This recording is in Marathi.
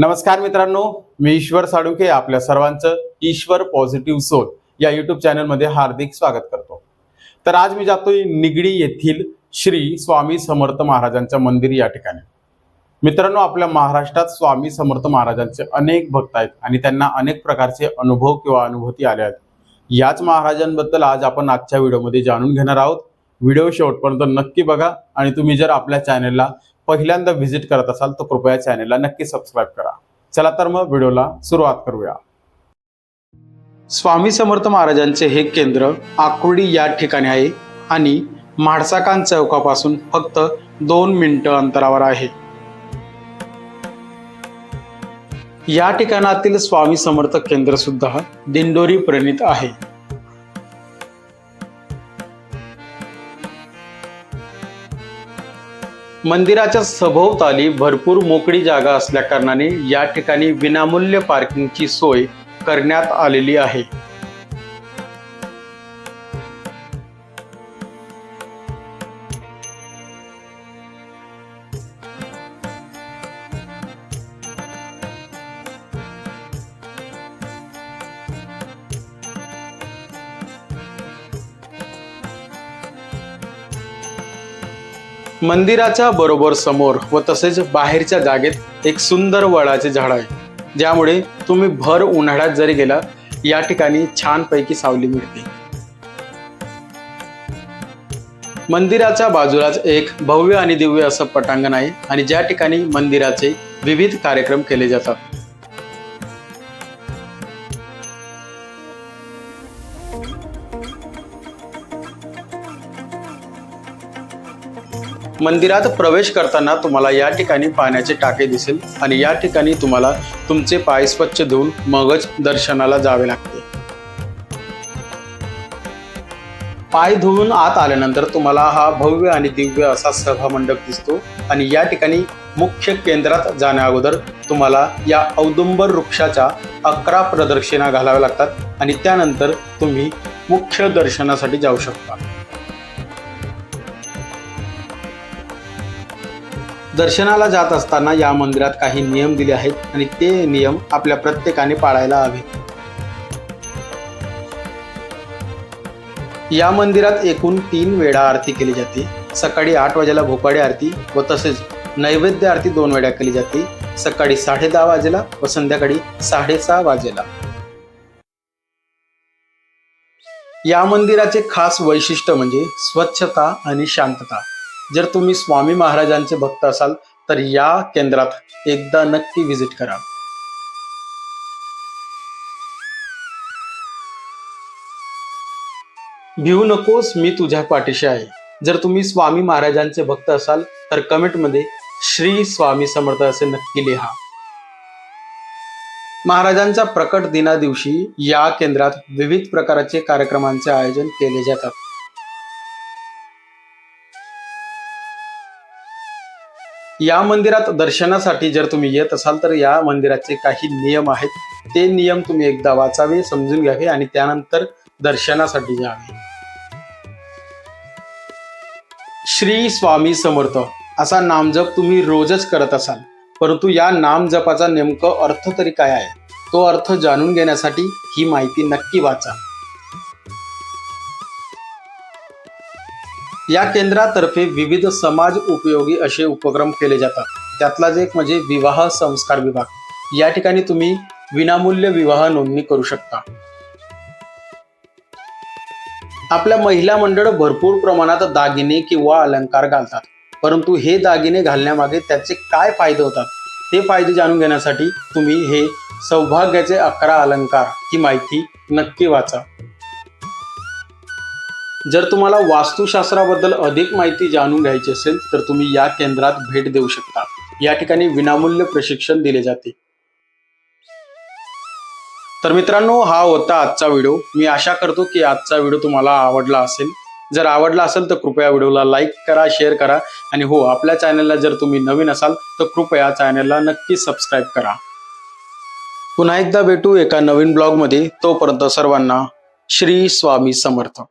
नमस्कार मित्रांनो मी ईश्वर साडुके आपल्या सर्वांचं ईश्वर पॉझिटिव्ह सोल या युट्यूब चॅनलमध्ये हार्दिक स्वागत करतो. तर आज मी जातोय निगडी येथील श्री स्वामी समर्थ महाराजांच्या मंदिर या ठिकाणी. मित्रांनो आपल्या महाराष्ट्रात स्वामी समर्थ महाराजांचे अनेक भक्त आहेत आणि त्यांना अनेक प्रकारचे अनुभव किंवा अनुभूती आल्या आहेत. याच महाराजांबद्दल आज आपण आजच्या व्हिडिओमध्ये जाणून घेणार आहोत. व्हिडिओ शेवटपर्यंत नक्की बघा आणि तुम्ही जर आपल्या चॅनलला पहिल्यांदा व्हिजिट करत असाल तर कृपया चॅनेलला नक्की सबस्क्राईब करा. चला तर मग व्हिडिओला सुरुवात करूया. स्वामी समर्थ महाराजांचे हे केंद्र आकुर्डी या ठिकाणी आहे आणि म्हाडसाकान चौकापासून फक्त दोन मिनिटं अंतरावर आहे. या ठिकाणातील स्वामी समर्थ केंद्र सुद्धा दिंडोरी प्रणित आहे. मंदिराच्या सभोवताली भरपूर मोकळी जागा असल्याकारणाने या ठिकाणी विनामूल्य पार्किंगची सोय करण्यात आलेली आहे. मंदिराच्या बरोबर समोर व तसेच बाहेरच्या जागेत एक सुंदर वडाचे झाड आहे. ज्यामुळे तुम्ही भर उन्हाळ्यात जरी गेला या ठिकाणी छानपैकी सावली मिळते. मंदिराच्या बाजूलाच एक भव्य आणि दिव्य असं पटांगण आहे आणि ज्या ठिकाणी मंदिराचे विविध कार्यक्रम केले जातात. मंदिरात प्रवेश करताना तुम्हाला या ठिकाणी पाण्याचे टाके दिसेल आणि या ठिकाणी तुम्हाला तुमचे पाय स्वच्छ धुवून मगच दर्शनाला जावे लागते. पाय धुवून आत आल्यानंतर तुम्हाला हा भव्य आणि दिव्य असा सभा मंडप दिसतो आणि या ठिकाणी मुख्य केंद्रात जाण्या अगोदर तुम्हाला या औदुंबर वृक्षाच्या अकरा प्रदक्षिणा घालाव्या लागतात आणि त्यानंतर तुम्ही मुख्य दर्शनासाठी जाऊ शकता. दर्शनाला जात असताना या मंदिरात काही नियम दिले आहेत आणि ते नियम आपल्या प्रत्येकाने पाळायला हवे. या मंदिरात एकूण तीन वेळा आरती केली जाते. सकाळी आठ वाजेला भोपाळी आरती व तसेच नैवेद्य आरती दोन वेळा केली जाते. सकाळी साडे दहा वाजेला व संध्याकाळी साडेसहा वाजेला. या मंदिराचे खास वैशिष्ट्य म्हणजे स्वच्छता आणि शांतता. जर तुम्ही स्वामी महाराजांचे भक्त असाल तर या केंद्रात एकदा नक्की व्हिजिट करा. भिवू नकोस मी तुझ्या पाठीशी आहे. जर तुम्ही स्वामी महाराजांचे भक्त असाल तर कमेंटमध्ये श्री स्वामी समर्थ असे नक्की लिहा. महाराजांच्या प्रकट दिना दिवशी या केंद्रात विविध प्रकारचे कार्यक्रमांचे आयोजन केले जातात. या मंदिरात दर्शनासाठी जर तुम्ही येत असाल तर या मंदिराचे काही नियम आहेत. ते नियम तुम्ही एकदा वाचावे समजून घ्यावे आणि त्यानंतर दर्शनासाठी जावे. श्री स्वामी समर्थ असा नामजप तुम्ही रोजच करत असाल परंतु या नामजपाचा नेमकं अर्थ तरी काय आहे? तो अर्थ जाणून घेण्यासाठी ही माहिती नक्की वाचा. या केंद्रातर्फे विविध समाज उपयोगी असे उपक्रम केले जातात. त्यातलाच एक म्हणजे विवाह संस्कार विभाग. या ठिकाणी तुम्ही विनामूल्य विवाह नोंदणी करू शकता. आपल्या महिला मंडळ भरपूर प्रमाणात दागिने किंवा अलंकार घालतात. परंतु हे दागिने घालण्यामागे त्याचे काय फायदे होतात? ते फायदे जाणून घेण्यासाठी तुम्ही हे सौभाग्याचे अकरा अलंकार ही माहिती नक्की वाचा. जर तुम्हाला वास्तुशास्त्राबद्दल अधिक माहिती जाणून घ्यायची असेल तर तुम्ही या केंद्रात भेट देऊ शकता. या ठिकाणी विनामूल्य प्रशिक्षण दिले जाते. तर मित्रांनो हा होता आजचा व्हिडिओ. मी आशा करतो की आजचा व्हिडिओ तुम्हाला आवडला असेल. जर आवडला असेल तर कृपया व्हिडिओला लाईक करा शेअर करा. आणि हो आपल्या चॅनलला जर तुम्ही नवीन असाल तर कृपया चॅनलला नक्की सबस्क्राईब करा. पुन्हा एकदा भेटू एका नवीन ब्लॉगमध्ये. तोपर्यंत सर्वांना श्री स्वामी समर्थ.